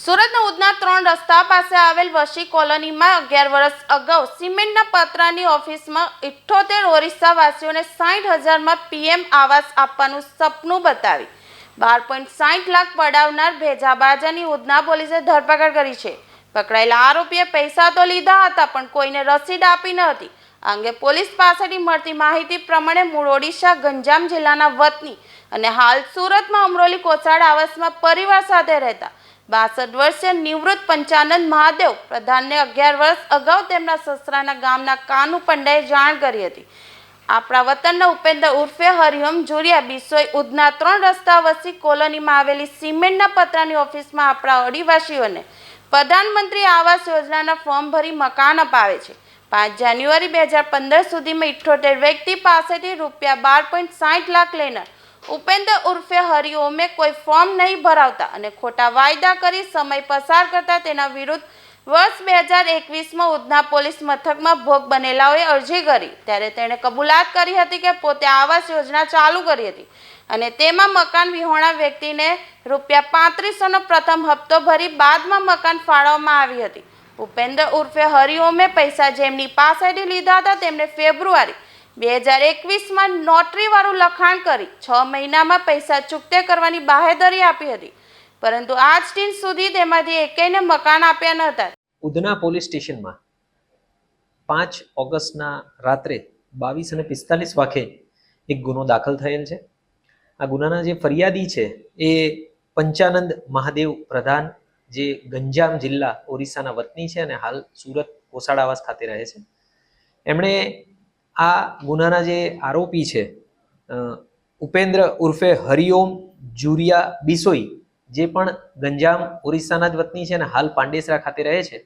સુરતના ઉધના ત્રણ રસ્તા પાસે આવેલ વશી કોલોનીમાં અગિયાર વર્ષ અગાઉ સિમેન્ટના પતરાની ઓફિસમાં ઇઠ્ઠોતેર ઓરિસ્સાવાસીઓને સાઠ હજારમાં પીએમ આવાસ આપવાનું સપનું બતાવી. બાર પોઈન્ટ સાઠ લાખ પડાવનાર ભેજાબાજાની ઉધના પોલીસે ધરપકડ કરી છે. પકડાયેલા આરોપીએ પૈસા તો લીધા હતા, પણ કોઈને રસીદ આપી ન હતી. આ અંગે પોલીસ પાસેથી મળતી માહિતી પ્રમાણે મૂળ ઓડિશા ગંજામ જિલ્લાના વતની અને હાલ સુરતમાં અમરોલી કોસાડ આવાસમાં પરિવાર સાથે રહેતા બાસઠ વર્ષે નિવૃત્ત પંચાનંદ મહાદેવ પ્રધાનને અગિયાર વર્ષ અગાઉ તેમના સસરાના ગામના કાનુ પંડાએ જાણ કરી હતી. આપણા વતનના ઉપેન્દ્ર ઉર્ફે હરિહમ જોરિયા બિસોઈ ઉધના ત્રણ રસ્તા વસી કોલોનીમાં આવેલી સિમેન્ટના પતરાની ઓફિસમાં આપણા અડીવાસીઓને પ્રધાનમંત્રી આવાસ યોજનાના ફોર્મ ભરી મકાન અપાવે છે. પાંચ જાન્યુઆરી બે હજાર પંદર સુધીમાં ઇઠ્ઠોતેર વ્યક્તિ પાસેથી રૂપિયા બાર પોઈન્ટ સાઠ લાખ લેનાર ઉપેન્દ્ર ઉર્ફે હરિઓમે કોઈ ફોર્મ નહીં ભરાવતા અને ખોટા વાયદા કરી સમય પસાર કરતા તેના વિરુદ્ધ વર્ષ બે હજાર એકવીસમાં ઉધના પોલીસ મથકમાં ભોગ બનેલાઓએ અરજી કરી. ત્યારે તેણે કબૂલાત કરી હતી કે પોતે આવાસ યોજના ચાલુ કરી હતી અને તેમાં મકાન વિહોણા વ્યક્તિને રૂપિયા પાંત્રીસોનો પ્રથમ હપ્તો ભરી બાદમાં મકાન ફાળવવામાં આવી હતી. ઉપેન્દ્ર ઉર્ફે હરિઓમે પૈસા જેમની પાસેથી લીધા હતા, તેમને ફેબ્રુઆરી બે હજાર એકવીસમાં નોટરીવાળું લખાણ કરી છ મહિનામાં પૈસા ચૂકતે કરવાની બાહેધરી આપી હતી. પરંતુ આજ દિન સુધી તેમાંથી એકેયને મકાન આપ્યા ન હતા. ઉધના પોલીસ સ્ટેશનમાં પાંચ ઓગસ્ટના રાત્રે બાવીસ અને પિસ્તાલીસ વાગે એક ગુનો દાખલ થયેલ છે. આ ગુનાના જે ફરિયાદી છે એ પંચાનંદ મહાદેવ પ્રધાન, જે ગંજામ જિલ્લા ઓરિસ્સાના વતની છે અને હાલ સુરત કોસાડ ખાતે રહે છે. એમણે આ ગુનાના જે આરોપી છે ઉપેન્દ્ર ઉર્ફે હરિઓમ જુરિયા બિસોઈ, જે પણ ગંજામ ઓરિસ્સાના જ વતની છે અને હાલ પાંડેસરા ખાતે રહે છે,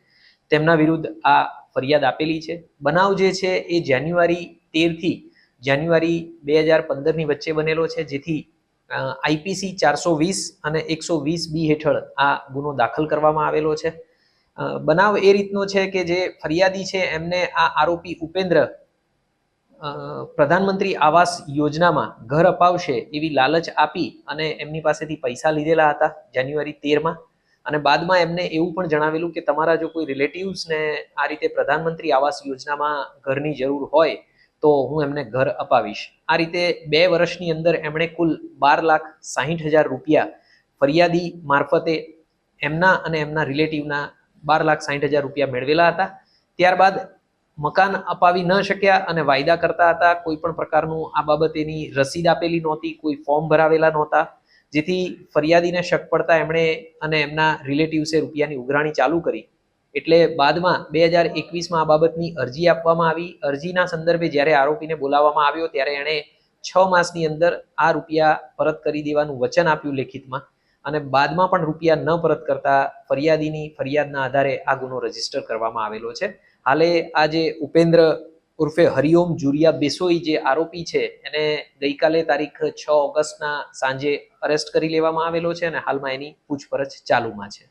તેમના વિરુદ્ધ આ ફરિયાદ આપેલી છે. બનાવ જે છે એ જાન્યુઆરી તેરથી જાન્યુઆરી બે હજાર પંદરની વચ્ચે બનેલો છે, જેથી આઈપીસી ચારસો વીસ અને એકસો વીસ બી હેઠળ આ ગુનો દાખલ કરવામાં આવેલો છે. બનાવ એ રીતનો છે કે જે ફરિયાદી છે એમને આ આરોપી ઉપેન્દ્ર પ્રધાનમંત્રી આવાસ યોજનામાં ઘર અપાવશે એવી લાલચ આપી અને એમની પાસેથી પૈસા લીધેલા હતા જાન્યુઆરી તેરમાં. અને બાદમાં એમને એવું પણ જણાવેલું કે તમારા જો કોઈ રિલેટિવ્સને આ રીતે પ્રધાનમંત્રી આવાસ યોજનામાં ઘરની જરૂર હોય, તો હું એમને ઘર અપાવીશ. આ રીતે બે વર્ષની અંદર એમણે કુલ બાર લાખ સાહીઠ હજાર રૂપિયા ફરિયાદી મારફતે એમના અને એમના રિલેટિવના બાર લાખ સાહીઠ હજાર રૂપિયા મેળવેલા હતા. ત્યારબાદ મકાન અપાવી ન શક્યા અને વાયદા કરતા હતા, કોઈ પણ પ્રકારનું આ બાબતેની રસીદ આપેલી નહોતી, કોઈ ફોર્મ ભરાવેલા નહોતા, જેથી ફરિયાદીને શક પડતા એમણે અને એમના રિલેટિવ્સે રૂપિયાની ઉઘરાણી ચાલુ કરી. એટલે બાદમાં બે હજાર એકવીસમાં આ બાબતની અરજી આપવામાં આવી. અરજીના સંદર્ભે જ્યારે આરોપીને બોલાવવામાં આવ્યો, ત્યારે એણે છ માસની અંદર આ રૂપિયા પરત કરી દેવાનું વચન આપ્યું લેખિતમાં. અને બાદમાં પણ રૂપિયા ન પરત કરતા ફરિયાદીની ફરિયાદના આધારે આ ગુનો રજિસ્ટર કરવામાં આવેલો છે. હાલે આ જે ઉપેન્દ્ર ઉર્ફે હરિઓમ જુરિયા બેસોઈ જે આરોપી છે, એને ગઈકાલે તારીખ છ ઓગસ્ટના સાંજે અરેસ્ટ કરી લેવામાં આવેલો છે અને હાલમાં એની પૂછપરછ ચાલુમાં છે.